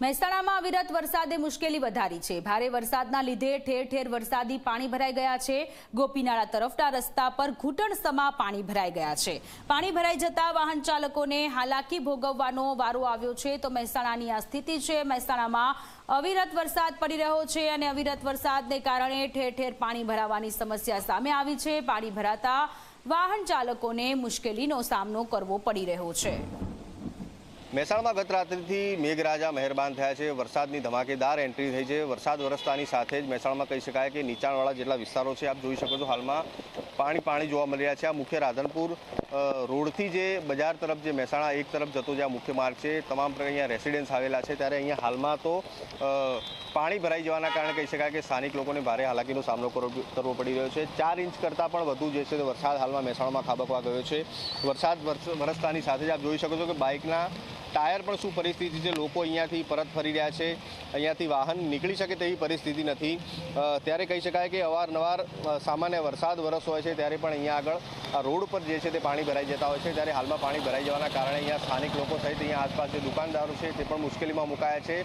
મહેસાણામાં અવિરત વરસાદે મુશ્કેલી વધારી છે. ભારે વરસાદના લીધે ઠેર ઠેર વરસાદી પાણી ભરાઈ ગયા છે. ગોપીનાળા તરફના રસ્તા પર ઘૂંટણ સમા પાણી ભરાઈ ગયા છે. પાણી ભરાઈ જતા વાહન ચાલકોને હાલાકી ભોગવવાનો વારો આવ્યો છે. તો મહેસાણાની આ સ્થિતિ છે. મહેસાણામાં અવિરત વરસાદ પડી રહ્યો છે અને અવિરત વરસાદને કારણે ઠેર ઠેર પાણી ભરાવાની સમસ્યા સામે આવી છે. પાણી ભરાતા વાહન ચાલકોને મુશ્કેલીનો સામનો કરવો પડી રહ્યો છે. મહેસાણામાં ગત રાત્રિથી મેઘરાજા મહેરબાન થયા છે. વરસાદની ધમાકેદાર એન્ટ્રી થઈ છે. વરસાદ વરસતાની સાથે જ મહેસાણામાં કહી શકાય કે નીચાણવાળા જેટલા વિસ્તારો છે, આપ જોઈ શકો છો હાલમાં પાણી પાણી જોવા મળી રહ્યા છે. આ મુખ્ય રાધનપુર રોડથી જે બજાર તરફ જે મહેસાણા એક તરફ જતો જે મુખ્ય માર્ગ છે, તમામ અહીંયા રેસિડેન્સ આવેલા છે. ત્યારે અહીંયા હાલમાં તો પાણી ભરાઈ જવાના કારણે કહી શકાય કે સ્થાનિક લોકોને ભારે હાલાકીનો સામનો કરવો પડી રહ્યો છે. ચાર ઇંચ કરતાં પણ વધુ જે છે વરસાદ હાલમાં મહેસાણામાં ખાબકવા ગયો છે. વરસાદ વરસતાની સાથે જ આપ જોઈ શકો છો કે બાઇકના ટાયર પણ શું પરિસ્થિતિ છે? લોકો અહીંયાથી પરત ફરી રહ્યા છે. અહીંયાથી વાહન નીકળી શકે તેવી પરિસ્થિતિ નથી. ત્યારે કહી શકાય કે અવારનવાર સામાન્ય વરસાદ વરસ હોય છે ત્યારે પણ અહીંયા આગળ રોડ પર જે છે તે પાણી ભરાઈ જતા હોય છે. ત્યારે હાલમાં પાણી ભરાઈ જવાના કારણે અહીંયા સ્થાનિક લોકો સહિત અહીંયા આસપાસ જે દુકાનદારો છે તે પણ મુશ્કેલીમાં મુકાયા છે.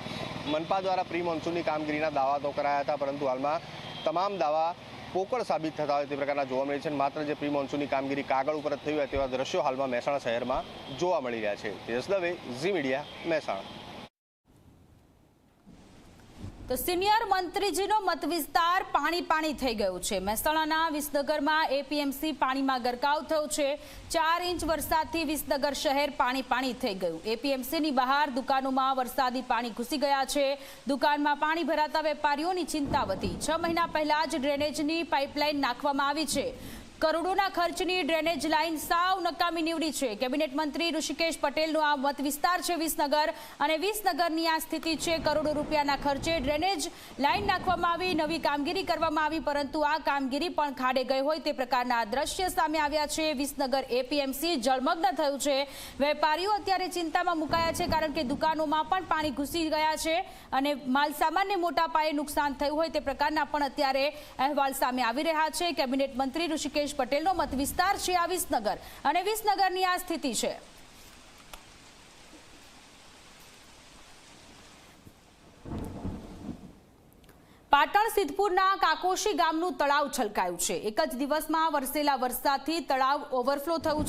મનપા દ્વારા પ્રી મોન્સૂનની કામગીરીના દાવા તો કરાયા હતા, પરંતુ હાલમાં તમામ દાવા પોકળ સાબિત થતા હોય તે પ્રકારના જોવા મળે છે માત્ર જે પ્રી મોન્સૂનની કામગીરી કાગળ ઉપર જ થઈ હોય તેવા દ્રશ્યો હાલમાં મહેસાણા શહેરમાં જોવા મળી રહ્યા છે. તેજસ દવે ઝી મીડિયા મહેસાણા. તો સિનિયર મંત્રીજીનો મત વિસ્તાર પાણી પાણી થઈ ગયું છે. મહેસાણાના વિસનગરમાં એપીએમસી પાણીમાં ગરકાવ થયો છે. ચાર ઇંચ વરસાદથી વિસનગર શહેર પાણી પાણી થઈ ગયું. એપીએમસીની બહાર દુકાનોમાં વરસાદી પાણી ઘૂસી ગયા છે. દુકાનમાં પાણી ભરાતા વેપારીઓની ચિંતા વધી. છ મહિના પહેલા જ ડ્રેનેજની પાઇપલાઇન નાખવામાં આવી છે. કરોડોના ખર્ચની ડ્રેનેજ લાઇન સાવ નકામી નીવડી છે. કેબિનેટ મંત્રી ઋષિકેશ પટેલનો આ મત વિસ્તાર છે વિસનગર અને વિસનગરની આ સ્થિતિ છે કરોડો રૂપિયાના ખર્ચે ડ્રેનેજ લાઇન નાખવામાં આવી, નવી કામગીરી કરવામાં આવી, પરંતુ આ કામગીરી પણ ખાડે ગઈ હોય તે પ્રકારના દ્રશ્ય સામે આવ્યા છે. વિસનગર એપીએમસી જળમગ્ન થયું છે. વેપારીઓ અત્યારે ચિંતામાં મુકાયા છે કારણ કે દુકાનોમાં પણ પાણી ઘૂસી ગયા છે અને માલ સામાન્ય મોટા પાયે નુકસાન થયું હોય તે પ્રકારના પણ અત્યારે અહેવાલ સામે આવી રહ્યા છે. કેબિનેટ મંત્રી ઋષિકેશ પટેલનો મત વિસ્તાર છે આ વિસનગર. અને વિસનગરની આ સ્થિતિ છે. પાટણ સિદ્ધપુરના કાકોશી ગામનું તળાવ છલકાયું છે. એક જ દિવસમાં વરસેલા વરસાદથી તળાવ ઓવરફ્લો થયું